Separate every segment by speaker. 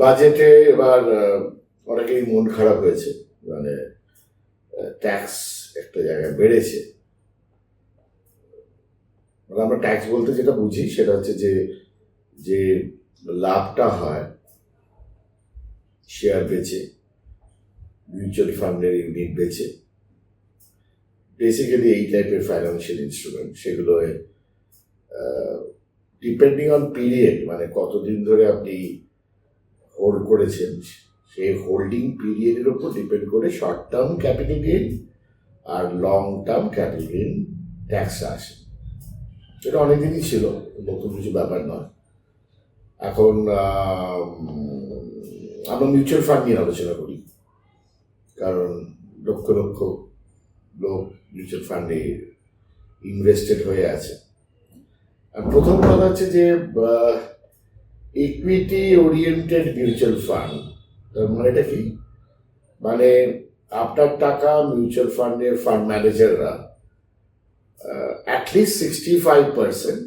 Speaker 1: বাজেটে এবার অনেকেরই মন খারাপ হয়েছে। মানে ট্যাক্স একটা জায়গায় বেড়েছে। মানে আমরা ট্যাক্স বলতে যেটা বুঝি, সেটা হচ্ছে যে যে লাভটা হয় শেয়ার বেচে মিউচুয়াল ফান্ডের ইউনিট বেচে বেসিক্যালি এই টাইপের ফাইন্যান্সিয়াল ইনস্ট্রুমেন্ট সেগুলো ডিপেন্ডিং অন পিরিয়ড মানে কতদিন ধরে আপনি হোল্ড করেছেন সেই হোল্ডিং পিরিয়ডের উপর ডিপেন্ড করে শর্ট টার্ম ক্যাপিটাল গেইন আর long term capital gain tax আসে। এটা অনেকদিনই ছিল নতুন কিছু ব্যাপার নয়। এখন আম, আমরা মিউচুয়াল ফান্ড নিয়ে আলোচনা করি কারণ লক্ষ লক্ষ লোক মিউচুয়াল ফান্ডে ইনভেস্টেড হয়ে আছে। আর প্রথম কথা হচ্ছে যে ইকুইটি ওরিয়েন্টেড মিউচুয়াল ফান্ড তার মানেটা কি? মানে আপনার টাকা মিউচুয়াল ফান্ডের fund ম্যানেজাররা at least sixty five percent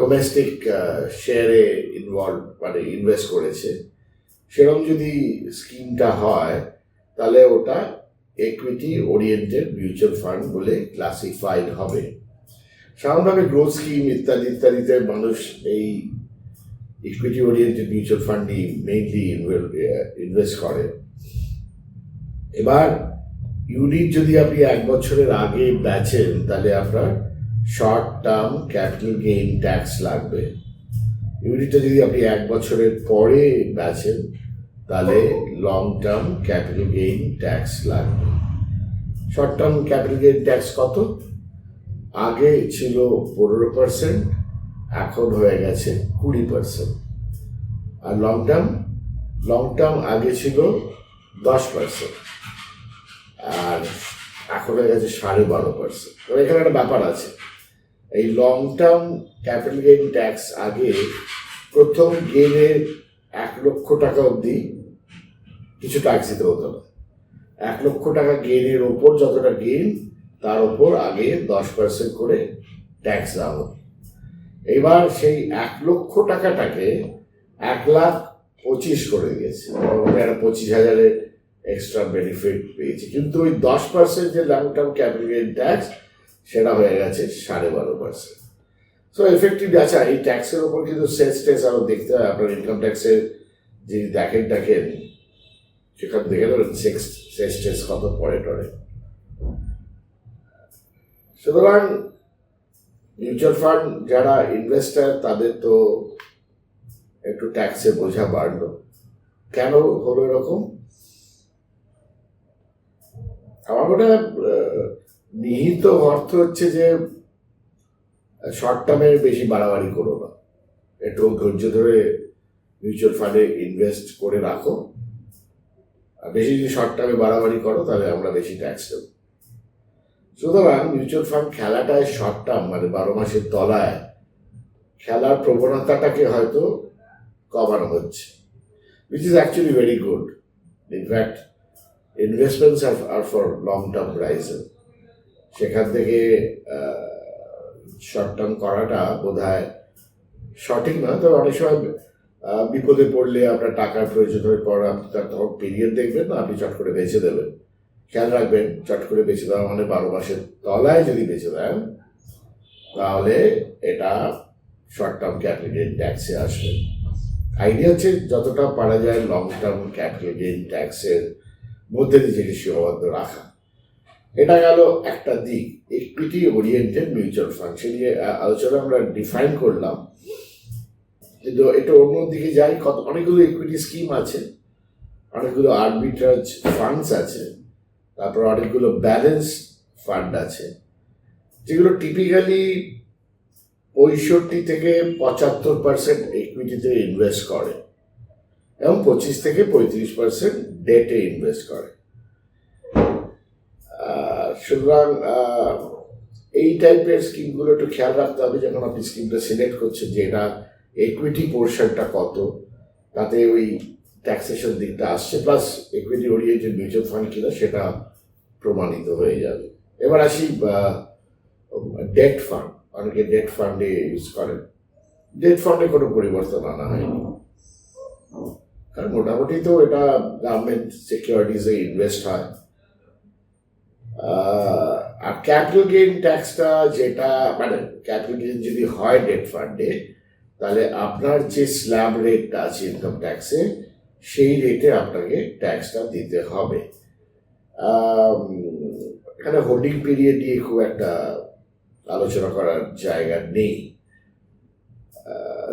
Speaker 1: domestic শেয়ারে ইনভলভ মানে ইনভেস্ট করেছে। সেরকম যদি স্কিমটা হয়, তাহলে ওটা ইকুইটি ওরিয়েন্টেড মিউচুয়াল ফান্ড বলে ক্লাসিফাইড হবে। সাধারণভাবে গ্রোথ স্কিম ইত্যাদি, ইত্যাদিতে মানুষ এই ইকুইটি ওরিয়েন্টেড মিউচুয়াল ফান্ডই মেইনলি ইনভেস্ট করে. এবার ইউনিট যদি আপনি এক বছরের আগে বেচেন, তাহলে আপনার short term capital gain tax লাগবে। ইউনিটটা যদি আপনি এক বছরের পরে বেচেন, তাহলে long term capital gain tax লাগবে। Short term capital gain tax কত? আগে ছিল পনেরো পার্সেন্ট এখন হয়ে গেছে কুড়ি পার্সেন্ট আর লং টার্ম লং টার্ম আগে ছিল দশ পার্সেন্ট আর এখন হয়ে গেছে সাড়ে বারো পার্সেন্ট এখানে একটা ব্যাপার আছে। এই long term capital gain tax আগে প্রথম গেইনের এক লক্ষ টাকা অবধি কিছু ট্যাক্স দিতে হতো না। এক লক্ষ টাকা গেইনের ওপর যতটা গেইন তার ওপর আগে দশ পার্সেন্ট করে ট্যাক্স দেওয়া হতো। এবার সেই এক লক্ষ টাকাটাকে এক লাখ পঁচিশ করে দিয়েছে। একটা পঁচিশ হাজারের এক্সট্রা বেনিফিট পেয়েছে। কিন্তু ওই দশ পার্সেন্ট যে লং টার্ম ক্যাপিটাল ট্যাক্স সেটা হয়ে গেছে সাড়ে বারো পার্সেন্ট সো এফেক্টিভ আচ্ছা এই ট্যাক্সের ওপর কিন্তু সেলস ট্যাক্স আরও দেখতে হয়। আপনার ইনকাম ট্যাক্সের যিনি দেখেন দেখেন, সেখানে দেখে নেবেন সেক্স সেলস ট্যাক্স কত পড়ে টরে। সুতরাং মিউচুয়াল ফান্ড যারা ইনভেস্টার তাদের তো একটু ট্যাক্সে বোঝা বাড়লো। কেন হলো এরকম? আমার মনে নিহিত অর্থ হচ্ছে যে শর্ট টার্মে বেশি বাড়াবাড়ি করো না। একটু ধৈর্য ধরে মিউচুয়াল ফান্ডে ইনভেস্ট করে রাখো। আর বেশি যদি শর্ট টার্মে বাড়াবাড়ি করো, তাহলে আমরা বেশি ট্যাক্স দেবো। সুতরাং মিউচুয়াল ফান্ড খেলাটায় শর্ট টার্ম মানে বারো মাসের তলায়, খেলার প্রবণতাটাকে হয়তো কমানো হচ্ছে। Which is actually very good in fact investments are are for long term risen সেখান থেকে শর্ট টার্ম করাটা বোধ হয় সঠিক নয় তবে অনেক সময় বিপদে পড়লে আপনার টাকার প্রয়োজন হয়ে পড়ে আপনি তার তখন পিরিয়ড দেখবেন না আপনি চট করে বেঁচে দেবেন। খেয়াল রাখবেন, চট করে বেঁচে দেওয়া মানে বারো মাসের তলায় যদি বেঁচে দেন, তাহলে এটা শর্ট টার্ম ক্যাপিটাল ট্যাক্সে আসবে। আইডিয়া হচ্ছে যতটা পারা যায় লং টার্ম ক্যাপিটাল ট্যাক্সের মধ্যে নিজেকে সীমাবদ্ধ রাখা। এটা গেল একটা দিক ইকুইটি ওরিয়েন্টেড মিউচুয়াল ফান্ড সে নিয়ে আলোচনা আমরা ডিফাইন করলাম। কিন্তু এটা অন্য দিকে যাই, কত, অনেকগুলো ইকুইটি স্কিম আছে, অনেকগুলো আরবিট্রাজ ফান্ডস আছে। তারপর অনেকগুলো ব্যালেন্স ফান্ড আছে, যেগুলো টিপিক্যালি পঁয়ষট্টি থেকে পঁচাত্তর পার্সেন্ট ইকুইটিতে ইনভেস্ট করে এবং পঁচিশ থেকে পঁয়ত্রিশ পার্সেন্ট ডেটে ইনভেস্ট করে। সুতরাং এই টাইপের স্কিমগুলো একটু খেয়াল রাখতে হবে যখন আপনি স্কিমটা সিলেক্ট করছেন যে এটা ইকুইটি পোর্শনটা কত, তাতে ওই ট্যাক্সেশন দিকটা আসছে plus equity oriented mutual fund কিনা সেটা প্রমাণিত হয়ে যাবে। এবার আসি ডেট ফান্ড অনেকে ডেট ফান্ডে ইউজ করেন। ডেট ফান্ডে কোনো পরিবর্তন আনা হয়নি। আর মোটামুটি তো এটা গভর্নমেন্ট সিকিউরিটিজে ইনভেস্ট হয়। আর ক্যাপিটাল গেইন ট্যাক্সটা যেটা মানে ক্যাপিটাল গেইন যদি হয় ডেট ফান্ডে তাহলে আপনার যে স্ল্যাব রেটটা আছে ইনকাম ট্যাক্সে সেই রেটে আপনাকে ট্যাক্সটা দিতে হবে। এখানে হোল্ডিং পিরিয়ড নিয়ে খুব একটা আলোচনা করার জায়গা নেই।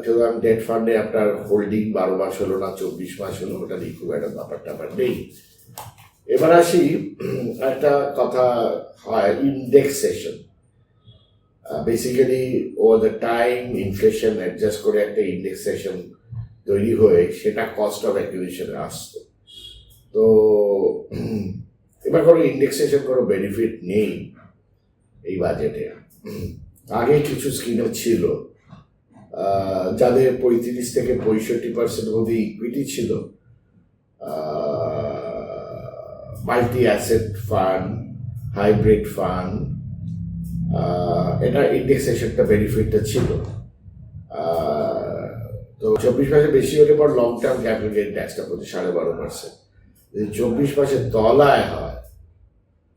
Speaker 1: সুতরাং ডেট ফান্ডে আপনার হোল্ডিং বারো মাস হলো না, চব্বিশ মাস হলো, ওটা নিয়ে খুব একটা ব্যাপার ট্যাপার নেই। এবার আসি, একটা কথা হয় indexation basically over the time inflation adjust করে একটা ইন্ডেক্সেশন তৈরি হয়ে সেটা কস্ট অফ অ্যাকুইজিশনে আসতো। তো এবার কোনো ইন্ডেক্সেশন কোনো বেনিফিট নেই এই বাজেটে আগে কিছু স্কিমে ছিল যাদের পঁয়ত্রিশ থেকে পঁয়ষট্টি পার্সেন্ট মধ্যে ইকুইটি ছিল multi asset fund hybrid fund এটা ইন্ডেক্সেশনটা বেনিফিটটা ছিল। তো চব্বিশ মাসে বেশি হলে পর লং টার্ম ক্যাপিটাল গেইন ট্যাক্সটা পড়ছে সাড়ে বারো পার্সেন্ট যদি চব্বিশ মাসের তলায় হয়,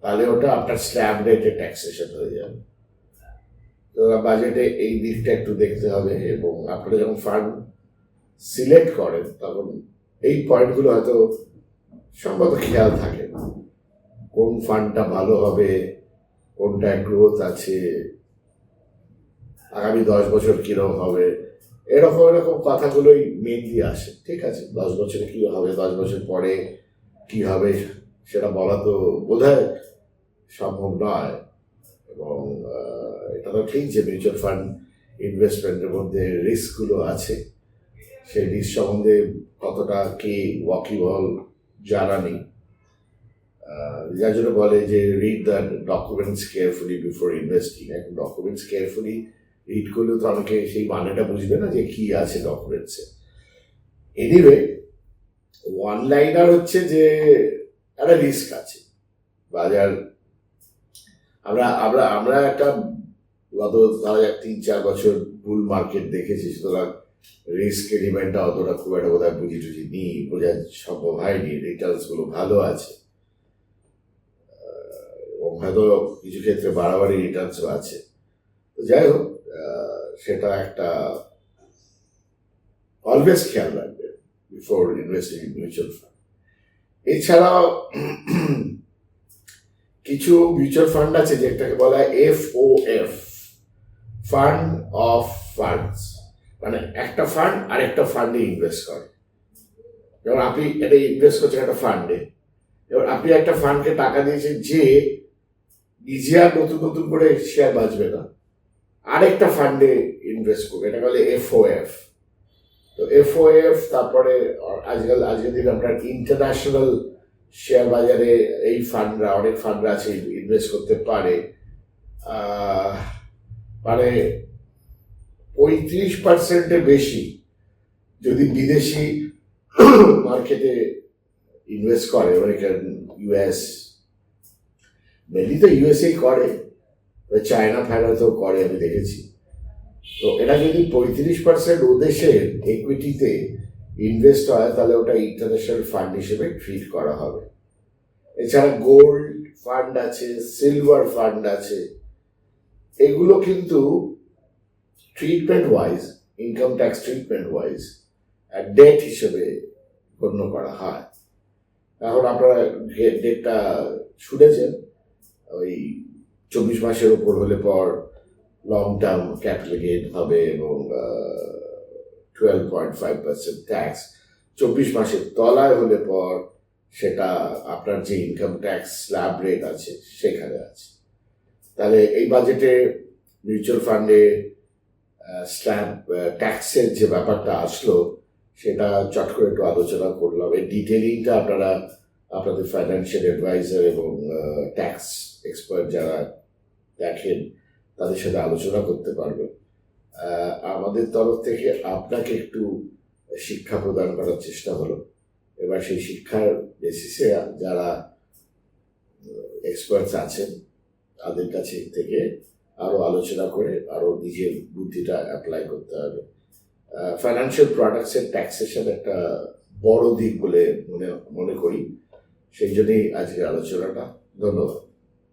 Speaker 1: তাহলে ওটা আপনার স্ল্যাব রেটে ট্যাক্সেশন হয়ে যাবে তো বাজেটে এই দিকটা একটু দেখতে হবে এবং আপনারা যখন ফান্ড সিলেক্ট করেন, তখন এই পয়েন্টগুলো হয়তো সম্ভবত খেয়াল থাকে না। কোন ফান্ডটা ভালো হবে, কোনটায় গ্রোথ আছে, আগামী দশ বছর কীরকম হবে এরকম এরকম কথাগুলোই মেনলি আসে। ঠিক আছে, দশ বছরে কি হবে, দশ বছর পরে কি হবে, সেটা বলা তো বোধহয় সম্ভব নয়। এবং এটা তো ঠিক যে মিউচুয়াল ফান্ড ইনভেস্টমেন্টের মধ্যে রিস্কগুলো আছে। সেই রিস্ক সম্বন্ধে কতটা কে ওয়াকিবল জানা নেই। যার জন্য বলে যে read the documents carefully before investing এখন ডকুমেন্টস কেয়ারফুলি রিড করলেও তো আমাকে সেই মানেটা বুঝবে না যে কি আছে ডকুমেন্টসে এনিওয়ে ওয়ান লাইনার হচ্ছে যে একটা রিস্ক আছে। বাজার, আমরা আমরা আমরা একটা গত ধরা তিন চার বছর বুল মার্কেট দেখেছি, সুতরাং রিস্ক এলিমেন্টটা অতটা খুব একটা বোধহয় বুঝি টুঝি নি বোঝা সম্ভব হয়নি রিটার্নসগুলো ভালো আছে। হয়তো কিছু ক্ষেত্রে বাড়াবাড়ি রিটার্নসও আছে। তো যাই হোক সেটা একটা অলওয়েজ খেয়াল রাখবে before investing in mutual fund এছাড়াও কিছু মিউচুয়াল ফান্ড আছে যেটাকে বলা হয় F O F fund of funds মানে একটা ফান্ড আর একটা ফান্ডে ইনভেস্ট করে। যেমন আপনি এটা ইনভেস্ট করছেন একটা ফান্ডে এবার আপনি একটা ফান্ডকে টাকা দিয়েছেন যে নিজে আর নতুন নতুন করে শেয়ার বাঁচবে না। আরেকটা ফান্ডে ইনভেস্ট করবে, এটা বলে এফওএফ তো এফওএফ তারপরে আজকাল, আজকের দিন আপনার ইন্টারন্যাশনাল শেয়ার বাজারে এই ফান্ডরা অনেক ফান্ডরা আছে ইনভেস্ট করতে পারে। মানে পঁয়ত্রিশ পার্সেন্টে বেশি যদি বিদেশি মার্কেটে ইনভেস্ট করে আমেরিকান ইউএস মেনলি তো ইউএসএ করে। চায়না ফায়না তো করে, আমি দেখেছি। তো এটা যদি পঁয়ত্রিশ পার্সেন্ট ও দেশের ইকুইটিতে ইনভেস্ট হয়, তাহলে ওটা ইন্টারন্যাশনাল ফান্ড হিসেবে ট্রিট করা হবে। এছাড়া গোল্ড ফান্ড আছে সিলভার ফান্ড আছে, এগুলো কিন্তু treatment wise income tax treatment wise debt হিসেবে গণ্য করা হয়। এখন আপনারা ডেটটা শুনেছেন, ওই চব্বিশ মাসের ওপর হলে পর লং টার্ম ক্যাপিটাল গেইন হবে এবং twelve point five percent tax চব্বিশ মাসের তলায় হলে পর সেটা আপনার যে ইনকাম ট্যাক্স স্ল্যাব রেট আছে সেখানে আছে। তাহলে এই বাজেটে মিউচুয়াল ফান্ডে স্ল্যাব ট্যাক্সের যে ব্যাপারটা আসলো সেটা চট করে একটু আলোচনা করলাম। এই ডিটেলিংটা আপনারা, আপনাদের ফাইন্যান্সিয়াল অ্যাডভাইজার এবং ট্যাক্স এক্সপার্ট যারা দেখেন, তাদের সাথে আলোচনা করতে পারবেন। আমাদের তরফ থেকে আপনাকে একটু শিক্ষা প্রদান করার চেষ্টা হলো। এবার সেই শিক্ষার বেসিসে যারা এক্সপার্টস আছেন, তাদের কাছে থেকে আরও আলোচনা করে আরও নিজের বুদ্ধিটা অ্যাপ্লাই করতে হবে। ফাইন্যান্সিয়াল প্রোডাক্টসের ট্যাক্সেশন একটা বড় দিক বলে মনে মনে করি। সেই জন্যই আজকের আলোচনাটা। ধন্যবাদ।